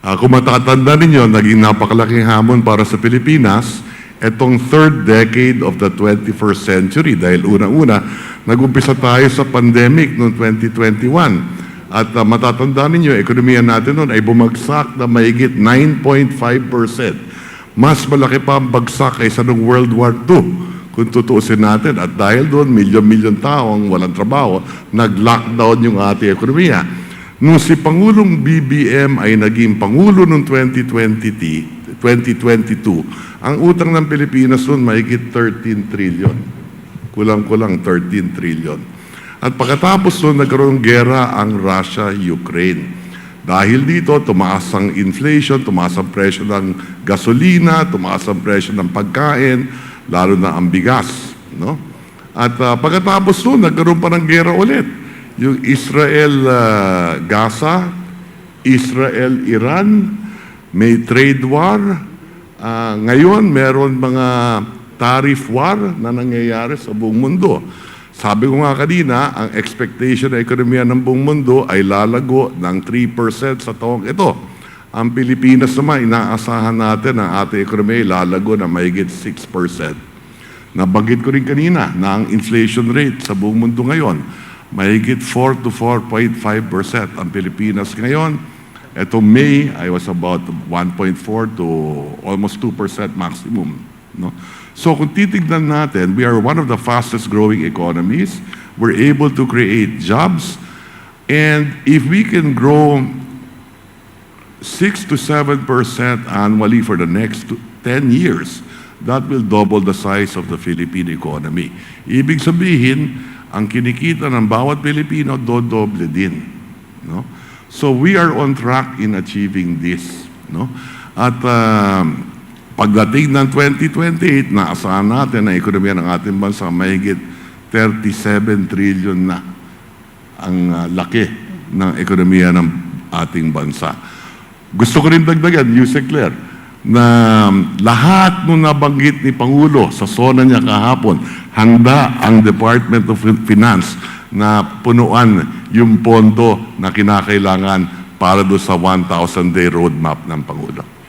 Ah, kung matatanda ninyo, naging napakalaking hamon para sa Pilipinas etong third decade of the 21st century dahil unang-una, nag-umpisa tayo sa pandemic noong 2021. At ah, matatanda ninyo, ekonomiya natin noon ay bumagsak na mahigit 9.5%. Mas malaki pa ang bagsak kaysa noong World War II kung tutuusin natin. At dahil doon, milyon-milyon tao ang walang trabaho, nag-lockdown yung ating ekonomiya. Nung si Pangulong BBM ay naging Pangulo noong 2020, 2022, ang utang ng Pilipinas noon mahigit 13 trillion. Kulang-kulang 13 trillion. At pagkatapos noon, nagkaroon ng gera ang Russia-Ukraine. Dahil dito, tumaas ang inflation, tumaas ang presyo ng gasolina, tumaas ang presyo ng pagkain, lalo na ang bigas. No? At ah, pagkatapos noon, nagkaroon pa ng gera ulit. Yung Israel-Gaza, Israel-Iran, may trade war. Ah, ngayon, meron mga tariff war na nangyayari sa buong mundo. Sabi ko nga kanina, ang expectation ng ekonomiya ng buong mundo ay lalago ng 3% sa taong ito. Ang Pilipinas naman, inaasahan natin ang ating ekonomiya ay lalago na mahigit 6%. Nabanggit ko rin kanina na ang inflation rate sa buong mundo ngayon, mahigit 4 to 4.5% ang Pilipinas ngayon. Ito May, I was about 1.4 to almost 2% maximum. No? So kung titignan natin, we are one of the fastest growing economies. We're able to create jobs. And if we can grow 6 to 7% annually for the next two- 10 years, that will double the size of the Philippine economy. Ibig sabihin, ang kinikita ng bawat Pilipino, dodoble din. No? So we are on track in achieving this. No? At um, pagdating ng 2028, naasahan natin na ekonomiya ng ating bansa mahigit 37 trillion na ang uh, laki ng ekonomiya ng ating bansa. Gusto ko rin dagdagan, Yusek Claire, na lahat nung nabanggit ni Pangulo sa sona niya kahapon, handa ang Department of Finance na punuan yung pondo na kinakailangan para do sa 1,000-day roadmap ng Pangulo.